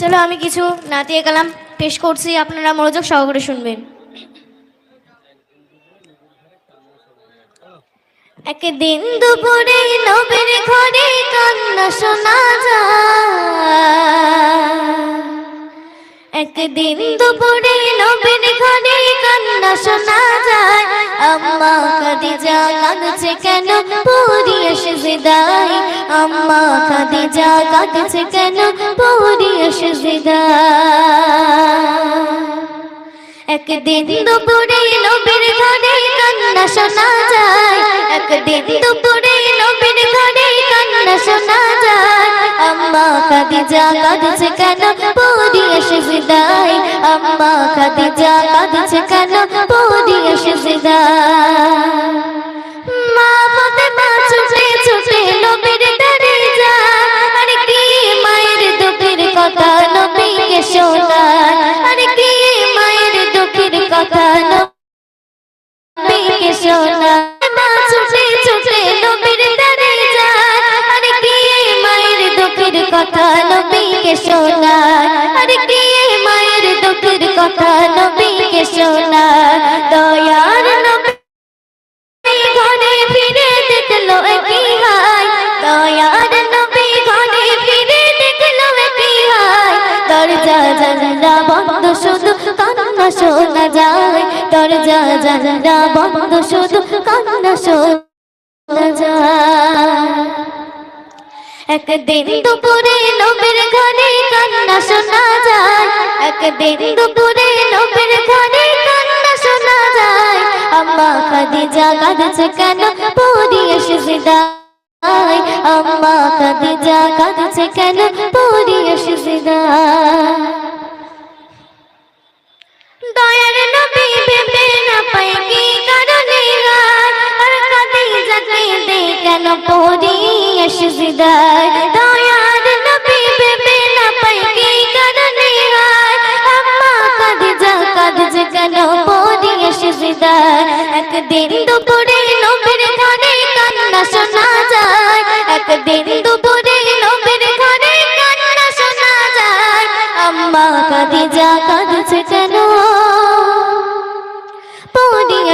চলো, আমি কিছু নাতিয়ে কালাম। পেশ করছি, আপনারা মনোযোগ সহকারে শুনবেন। একদিন দুপুরে নবীর ঘরে কান্না শোনা যায়। একদিন দুপুরে নবীর ঘরে কান্না শোনা যায়। আম্মা খাদিজা কাঁদছে কেন? পড়িয়ে সেজদায় আম্মা খাদিজা কাঁদছে কেন? পড়িয়ে সেজদায় একদিন দুপুরে নবীর ঘরে কান্না শোনা যায়। একদিন দুপুরে নবীর ঘরে কান্না শোনা যায়। আম্মা খাদিজা কাঁদছে কেন? পড়িয়ে সেজদায় আম্মা খাদিজা কাঁদছে কেন? পড়িয়ে সেজদায় মা ছুটে ছুটে নবীর দরে যায় আর কি মায়ের দুঃখের কথা বন্ধ, শুধু কান্না শোনা। দরজা জানলা বন্ধ শুধু, কান্না শোনা যায় একদিন দুপুরে নবীর ঘরে কান্না শোনা যায়, একদিন দুপুরে নবীর ঘরে কান্না শোনা যায়। আম্মা খাদিজা কাঁদছে কেন? পড়িয়ে সেজদায় আম্মা খাদিজা কাঁদছে কেন? সেজদায় দয়ার নবী ভেবে না পাই কি কারণে গায় আম্মা খাদিজা কাঁদছে কেন পড়িয়ে সেজদায় একদিন দুপুরে নবীর ঘরে কান্না শোনা যায়। একদিন দুপুরে নবীর ঘরে কান্না শোনা যায়। আম্মা কেন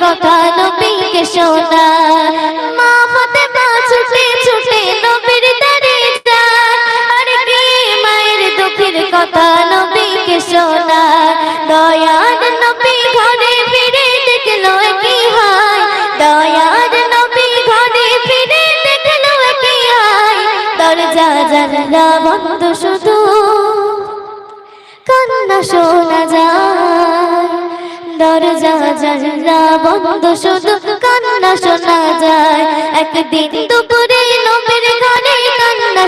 কথা নবীকে শোনায় মা ফাতেমা ছুটে ছুটে নবীর দরে আর কি মায়ের দুঃখের কথা নবীকে শোনায় দয়ার নবী ঘরে ফিরে দেখল কি হয় দয়ার নবী ঘরে ফিরে দেখল কি হয় দরজা জানলা বন্ধ দরজা জানলা বন্ধ শুধু কান্না শোনা যায়। একদিন দুপুরে নবীর ঘরে কান্না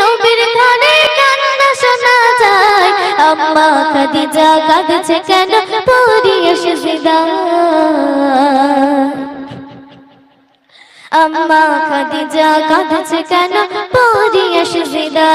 নবীর ঘরে কান্না শোনা যায়। আম্মা খাদিজা কাঁদছে কেন? পরিয়ে সুবিধা আম্মা খাদিজা কাঁদছে কেন? পরিয়ে সুবিধা